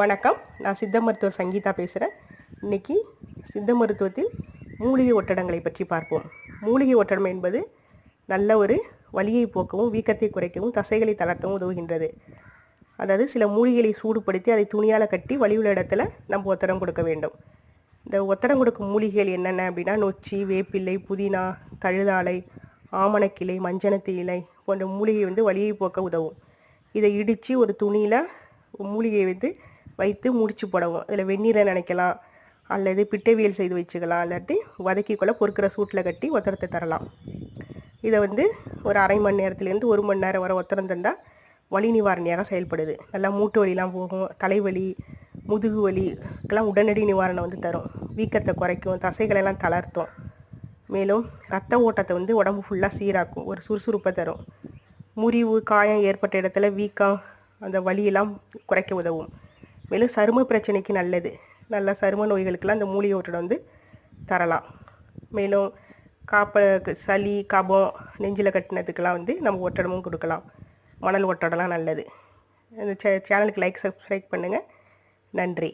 வணக்கம். நான் சித்த மருத்துவர் சங்கீதா பேசுகிறேன் இன்னைக்கு சித்த மருத்துவத்தில் மூலிகை ஒட்டடங்களை பற்றி பார்ப்போம். மூலிகை ஒட்டடம் என்பது நல்ல ஒரு வலியை போக்கவும் வீக்கத்தை குறைக்கவும் தசைகளை தளர்த்தவும் உதவுகின்றது. அதாவது சில மூலிகைகளை சூடுபடுத்தி அதை துணியால் கட்டி வலியுள்ள இடத்துல நம்ம ஒத்தடம் கொடுக்க வேண்டும். இந்த ஒத்தடம் கொடுக்கும் மூலிகைகள் என்னென்ன அப்படின்னா நொச்சி வேப்பிள்ளை புதினா தழுதாலை ஆமணக்கிளை மஞ்சனத்து இலை போன்ற மூலிகை வந்து வலியை போக்க உதவும். இதை இடித்து ஒரு துணியில் மூலிகையை வந்து வைத்து முடிச்சு போடவும் இதில் வெந்நீரை நினைக்கலாம் அல்லது பிட்டைவியல் செய்து வச்சுக்கலாம் இல்லாட்டி வதக்கிக்குள்ளே பொறுக்கிற சூட்டில் கட்டி ஒத்தரத்தை தரலாம். இதை வந்து ஒரு அரை மணி நேரத்துலேருந்து ஒரு மணி நேரம் வரை ஒத்தரம் தந்தால் வலி நிவாரணியாக செயல்படுது. நல்லா மூட்டு வலிலாம் போகும் தலைவலி முதுகு வலிக்கெல்லாம் உடனடி நிவாரணம் வந்து தரும். வீக்கத்தை குறைக்கும் தசைகளெல்லாம் தளர்த்தும். மேலும் ரத்த ஓட்டத்தை வந்து உடம்பு ஃபுல்லாக சீராக்கும் ஒரு சுறுசுறுப்பை தரும். முறிவு காயம் ஏற்பட்ட இடத்துல வீக்கம் அந்த வலியெல்லாம் குறைக்க உதவும். மேலும் சரும பிரச்சனைக்கு நல்லது. நல்லா சரும நோய்களுக்கெல்லாம் அந்த மூலிகை ஒட்டடம் வந்து தரலாம். மேலும் காப்ப சளி கபம் நெஞ்சில் கட்டினதுக்கெல்லாம் வந்து நம்ம ஒட்டடமும் கொடுக்கலாம். மணல் ஒட்டடம்லாம் நல்லது. இந்த சே சேனலுக்கு லைக் சப்ஸ்கிரைப் பண்ணுங்கள் நன்றி.